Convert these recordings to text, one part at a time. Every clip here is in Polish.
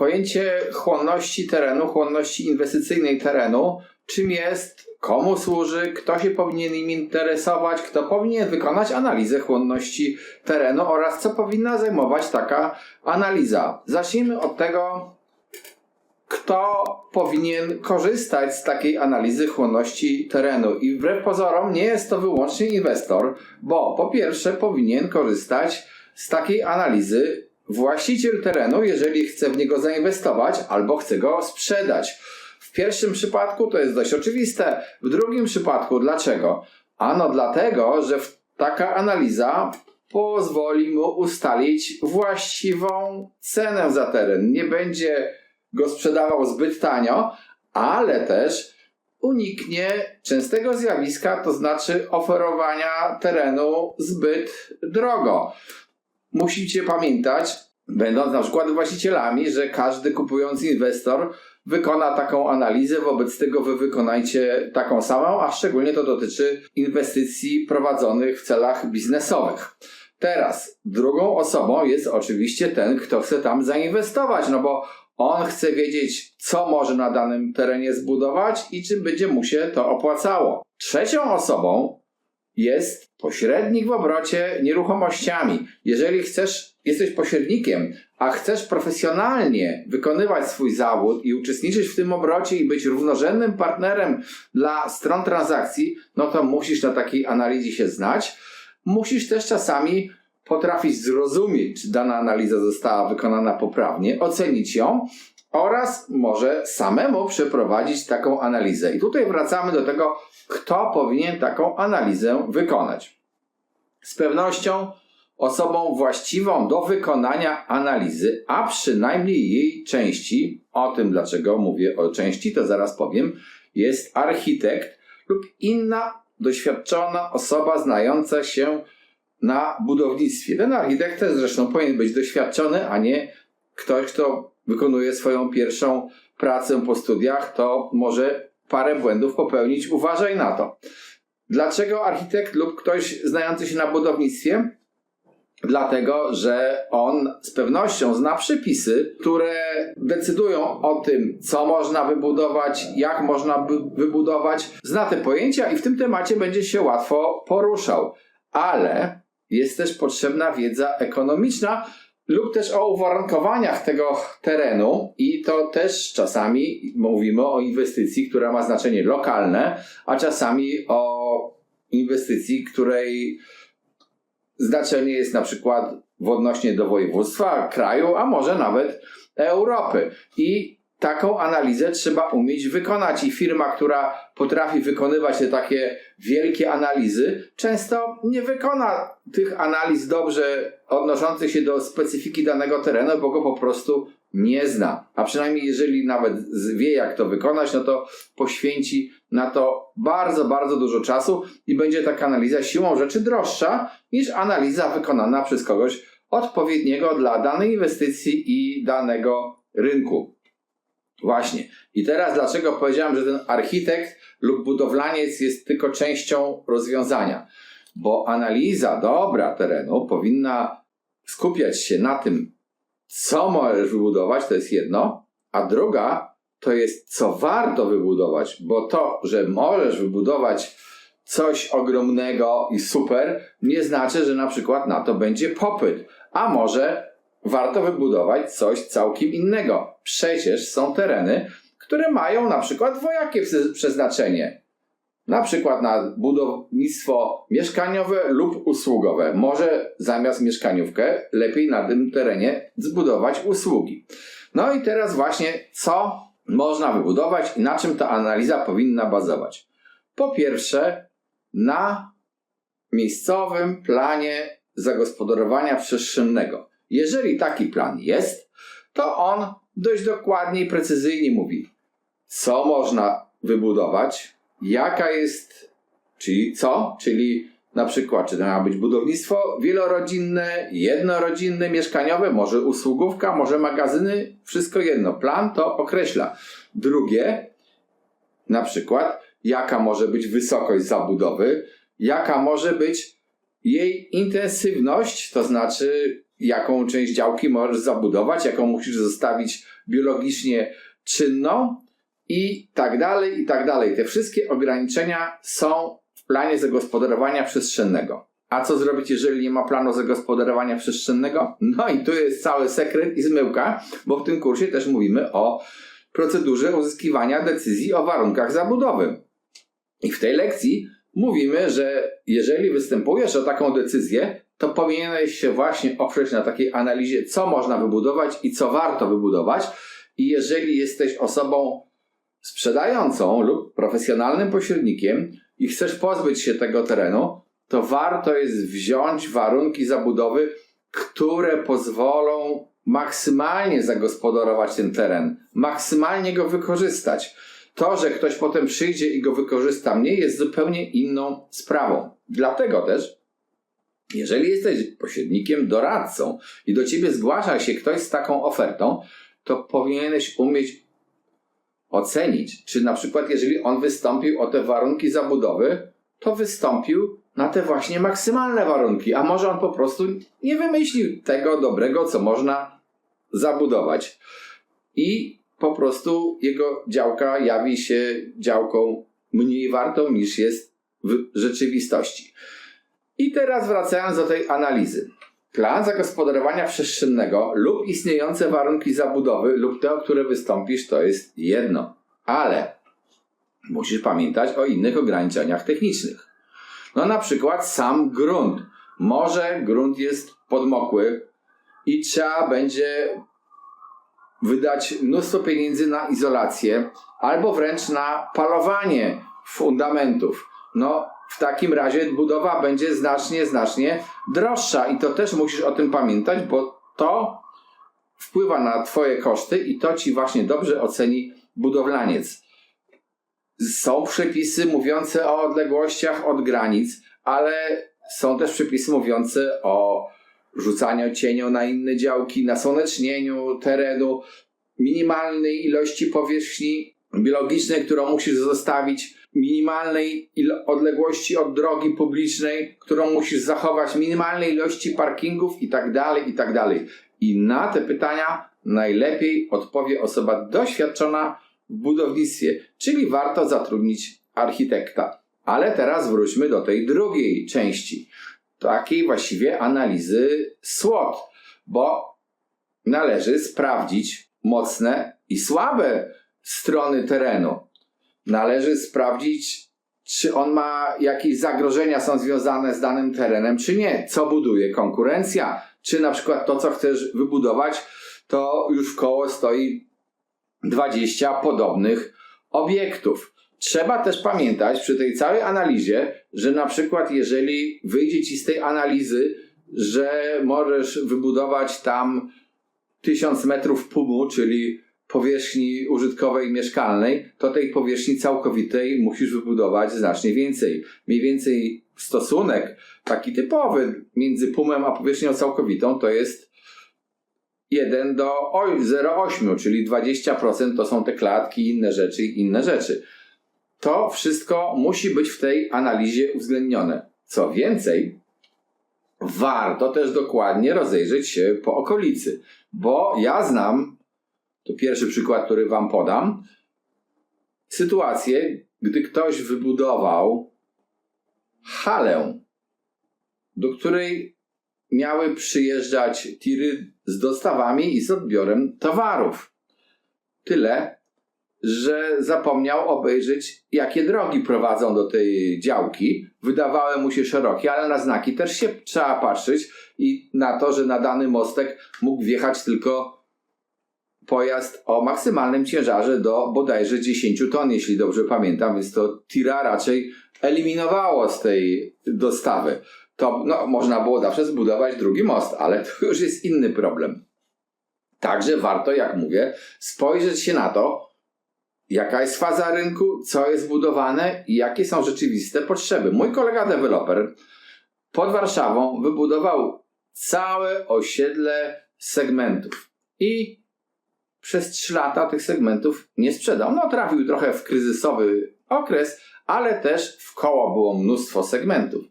pojęcie chłonności terenu, chłonności inwestycyjnej terenu, czym jest, komu służy, kto się powinien im interesować, kto powinien wykonać analizę chłonności terenu oraz co powinna zajmować taka analiza. Zacznijmy od tego, kto powinien korzystać z takiej analizy chłonności terenu. I wbrew pozorom nie jest to wyłącznie inwestor, bo po pierwsze powinien korzystać z takiej analizy właściciel terenu, jeżeli chce w niego zainwestować albo chce go sprzedać. W pierwszym przypadku to jest dość oczywiste, w drugim przypadku dlaczego? Ano dlatego, że taka analiza pozwoli mu ustalić właściwą cenę za teren. Nie będzie go sprzedawał zbyt tanio, ale też uniknie częstego zjawiska, to znaczy oferowania terenu zbyt drogo. Musicie pamiętać, będąc na przykład właścicielami, że każdy kupujący inwestor wykona taką analizę, wobec tego wy wykonajcie taką samą, a szczególnie to dotyczy inwestycji prowadzonych w celach biznesowych. Teraz drugą osobą jest oczywiście ten, kto chce tam zainwestować, no bo on chce wiedzieć, co może na danym terenie zbudować i czy będzie mu się to opłacało. Trzecią osobą jest pośrednik w obrocie nieruchomościami. Jeżeli chcesz, jesteś pośrednikiem, a chcesz profesjonalnie wykonywać swój zawód i uczestniczyć w tym obrocie i być równorzędnym partnerem dla stron transakcji, no to musisz na takiej analizie się znać. Musisz też czasami potrafić zrozumieć, czy dana analiza została wykonana poprawnie, ocenić ją oraz może samemu przeprowadzić taką analizę. I tutaj wracamy do tego, kto powinien taką analizę wykonać. Z pewnością osobą właściwą do wykonania analizy, a przynajmniej jej części, o tym dlaczego mówię o części, to zaraz powiem, jest architekt lub inna doświadczona osoba znająca się na budownictwie. Ten architekt też zresztą powinien być doświadczony, a nie ktoś, kto wykonuje swoją pierwszą pracę po studiach, to może parę błędów popełnić. Uważaj na to. Dlaczego architekt lub ktoś znający się na budownictwie? Dlatego, że on z pewnością zna przepisy, które decydują o tym, co można wybudować, jak można wybudować. Zna te pojęcia i w tym temacie będzie się łatwo poruszał. Ale jest też potrzebna wiedza ekonomiczna lub też o uwarunkowaniach tego terenu i to też czasami mówimy o inwestycji, która ma znaczenie lokalne, a czasami o inwestycji, której znaczenie jest na przykład odnośnie do województwa, kraju, a może nawet Europy. I taką analizę trzeba umieć wykonać. I firma, która potrafi wykonywać te takie wielkie analizy, często nie wykona tych analiz dobrze odnoszących się do specyfiki danego terenu, bo go po prostu nie zna. A przynajmniej jeżeli nawet wie, jak to wykonać, no to poświęci na to bardzo, bardzo dużo czasu i będzie taka analiza siłą rzeczy droższa niż analiza wykonana przez kogoś odpowiedniego dla danej inwestycji i danego rynku. Właśnie. I teraz dlaczego powiedziałem, że ten architekt lub budowlaniec jest tylko częścią rozwiązania? Bo analiza dobra terenu powinna skupiać się na tym, co możesz wybudować, to jest jedno, a druga to jest, co warto wybudować, bo to, że możesz wybudować coś ogromnego i super, nie znaczy, że na przykład na to będzie popyt. A może warto wybudować coś całkiem innego. Przecież są tereny, które mają na przykład dwojakie prze- przeznaczenie. Na przykład na budownictwo mieszkaniowe lub usługowe. Może zamiast mieszkaniówkę lepiej na tym terenie zbudować usługi. No i teraz właśnie co można wybudować i na czym ta analiza powinna bazować? Po pierwsze, na miejscowym planie zagospodarowania przestrzennego. Jeżeli taki plan jest, to on dość dokładnie i precyzyjnie mówi, co można wybudować, jaka jest, czyli co, czyli na przykład, czy to ma być budownictwo wielorodzinne, jednorodzinne, mieszkaniowe, może usługówka, może magazyny, wszystko jedno. Plan to określa. Drugie, na przykład, jaka może być wysokość zabudowy, jaka może być jej intensywność, to znaczy jaką część działki możesz zabudować, jaką musisz zostawić biologicznie czynną i tak dalej, i tak dalej. Te wszystkie ograniczenia są w planie zagospodarowania przestrzennego. A co zrobić, jeżeli nie ma planu zagospodarowania przestrzennego? No i tu jest cały sekret i zmyłka, bo w tym kursie też mówimy o procedurze uzyskiwania decyzji o warunkach zabudowy. I w tej lekcji mówimy, że jeżeli występujesz o taką decyzję, to powinieneś się właśnie oprzeć na takiej analizie, co można wybudować i co warto wybudować. I jeżeli jesteś osobą sprzedającą lub profesjonalnym pośrednikiem i chcesz pozbyć się tego terenu, to warto jest wziąć warunki zabudowy, które pozwolą maksymalnie zagospodarować ten teren, maksymalnie go wykorzystać. To, że ktoś potem przyjdzie i go wykorzysta mniej, jest zupełnie inną sprawą. Dlatego też, jeżeli jesteś pośrednikiem, doradcą i do ciebie zgłasza się ktoś z taką ofertą, to powinieneś umieć ocenić, czy na przykład, jeżeli on wystąpił o te warunki zabudowy, to wystąpił na te właśnie maksymalne warunki, a może on po prostu nie wymyślił tego dobrego, co można zabudować. I po prostu jego działka jawi się działką mniej wartą niż jest w rzeczywistości. I teraz wracając do tej analizy. Plan zagospodarowania przestrzennego lub istniejące warunki zabudowy lub te, o które wystąpisz, to jest jedno. Ale musisz pamiętać o innych ograniczeniach technicznych. No na przykład sam grunt. Może grunt jest podmokły i trzeba będzie wydać mnóstwo pieniędzy na izolację albo wręcz na palowanie fundamentów. No w takim razie budowa będzie znacznie, znacznie droższa i to też musisz o tym pamiętać, bo to wpływa na Twoje koszty i to Ci właśnie dobrze oceni budowlaniec. Są przepisy mówiące o odległościach od granic, ale są też przepisy mówiące o rzucaniu cieniu na inne działki, nasłonecznieniu terenu, minimalnej ilości powierzchni biologicznej, którą musisz zostawić, minimalnej odległości od drogi publicznej, którą musisz zachować, minimalnej ilości parkingów i tak dalej, i tak dalej. I na te pytania najlepiej odpowie osoba doświadczona w budownictwie, czyli warto zatrudnić architekta. Ale teraz wróćmy do tej drugiej części, takiej właściwie analizy SWOT, bo należy sprawdzić mocne i słabe strony terenu. Należy sprawdzić, czy on ma jakieś zagrożenia są związane z danym terenem, czy nie. Co buduje konkurencja, czy na przykład to, co chcesz wybudować, to już w koło stoi 20 podobnych obiektów. Trzeba też pamiętać przy tej całej analizie, że na przykład jeżeli wyjdzie ci z tej analizy, że możesz wybudować tam 1000 metrów pumu, czyli powierzchni użytkowej mieszkalnej, to tej powierzchni całkowitej musisz wybudować znacznie więcej. Mniej więcej stosunek taki typowy między pumem a powierzchnią całkowitą to jest 1 do 0,8, czyli 20% to są te klatki, inne rzeczy inne rzeczy. To wszystko musi być w tej analizie uwzględnione. Co więcej, warto też dokładnie rozejrzeć się po okolicy, bo ja znam, to pierwszy przykład, który Wam podam, sytuację, gdy ktoś wybudował halę, do której miały przyjeżdżać tiry z dostawami i z odbiorem towarów. Tyle, że zapomniał obejrzeć, jakie drogi prowadzą do tej działki. Wydawały mu się szerokie, ale na znaki też się trzeba patrzeć i na to, że na dany mostek mógł wjechać tylko pojazd o maksymalnym ciężarze do bodajże 10 ton, jeśli dobrze pamiętam, więc to tira raczej eliminowało z tej dostawy. To no, można było zawsze zbudować drugi most, ale to już jest inny problem. Także warto, jak mówię, spojrzeć się na to, jaka jest faza rynku, co jest budowane i jakie są rzeczywiste potrzeby. Mój kolega deweloper pod Warszawą wybudował całe osiedle segmentów i przez 3 lata tych segmentów nie sprzedał. No, trafił trochę w kryzysowy okres, ale też w koło było mnóstwo segmentów.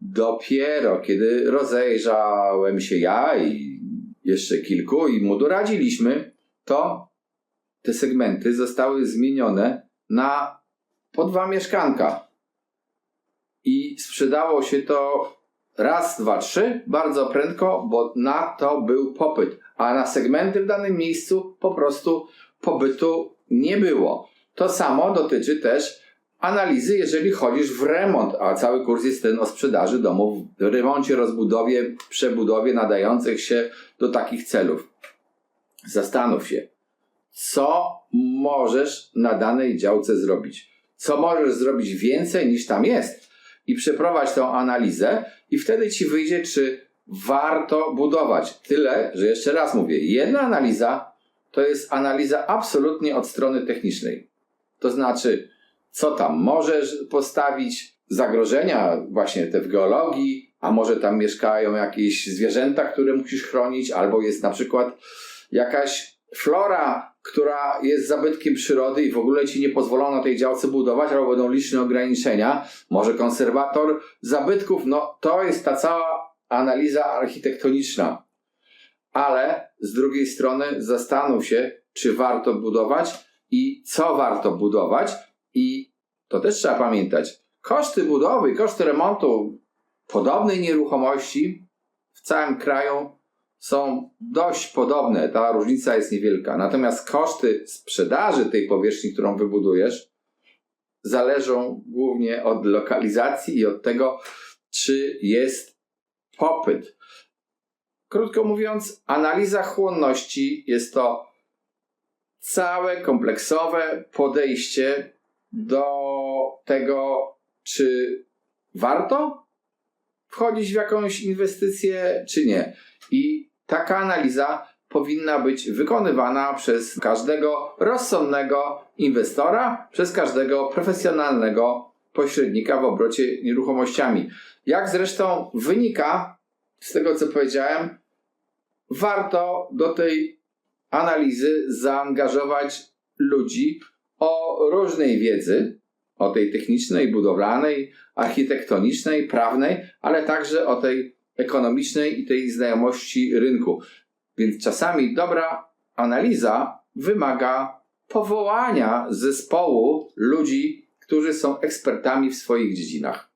Dopiero kiedy rozejrzałem się ja i jeszcze kilku i mu doradziliśmy, to te segmenty zostały zmienione na po dwa mieszkanka. I sprzedało się to raz, dwa, trzy bardzo prędko, bo na to był popyt, a na segmenty w danym miejscu po prostu pobytu nie było. To samo dotyczy też analizy, jeżeli chodzisz w remont, a cały kurs jest ten o sprzedaży domów, remoncie, rozbudowie, przebudowie nadających się do takich celów. Zastanów się, co możesz na danej działce zrobić. Co możesz zrobić więcej niż tam jest. I przeprowadź tą analizę, i wtedy ci wyjdzie, czy warto budować. Tyle, że jeszcze raz mówię, jedna analiza to jest analiza absolutnie od strony technicznej. To znaczy, co tam możesz postawić, zagrożenia właśnie te w geologii, a może tam mieszkają jakieś zwierzęta, które musisz chronić, albo jest na przykład jakaś flora, która jest zabytkiem przyrody i w ogóle ci nie pozwolono tej działce budować, albo będą liczne ograniczenia. Może konserwator zabytków, no to jest ta cała analiza architektoniczna. Ale z drugiej strony zastanów się, czy warto budować i co warto budować, i to też trzeba pamiętać. Koszty budowy, koszty remontu podobnej nieruchomości w całym kraju są dość podobne. Ta różnica jest niewielka. Natomiast koszty sprzedaży tej powierzchni, którą wybudujesz, zależą głównie od lokalizacji i od tego, czy jest popyt. Krótko mówiąc, analiza chłonności jest to całe kompleksowe podejście do tego, czy warto wchodzić w jakąś inwestycję, czy nie. I taka analiza powinna być wykonywana przez każdego rozsądnego inwestora, przez każdego profesjonalnego pośrednika w obrocie nieruchomościami. Jak zresztą wynika z tego, co powiedziałem, warto do tej analizy zaangażować ludzi o różnej wiedzy, o tej technicznej, budowlanej, architektonicznej, prawnej, ale także o tej ekonomicznej i tej znajomości rynku. Więc czasami dobra analiza wymaga powołania zespołu ludzi, którzy są ekspertami w swoich dziedzinach.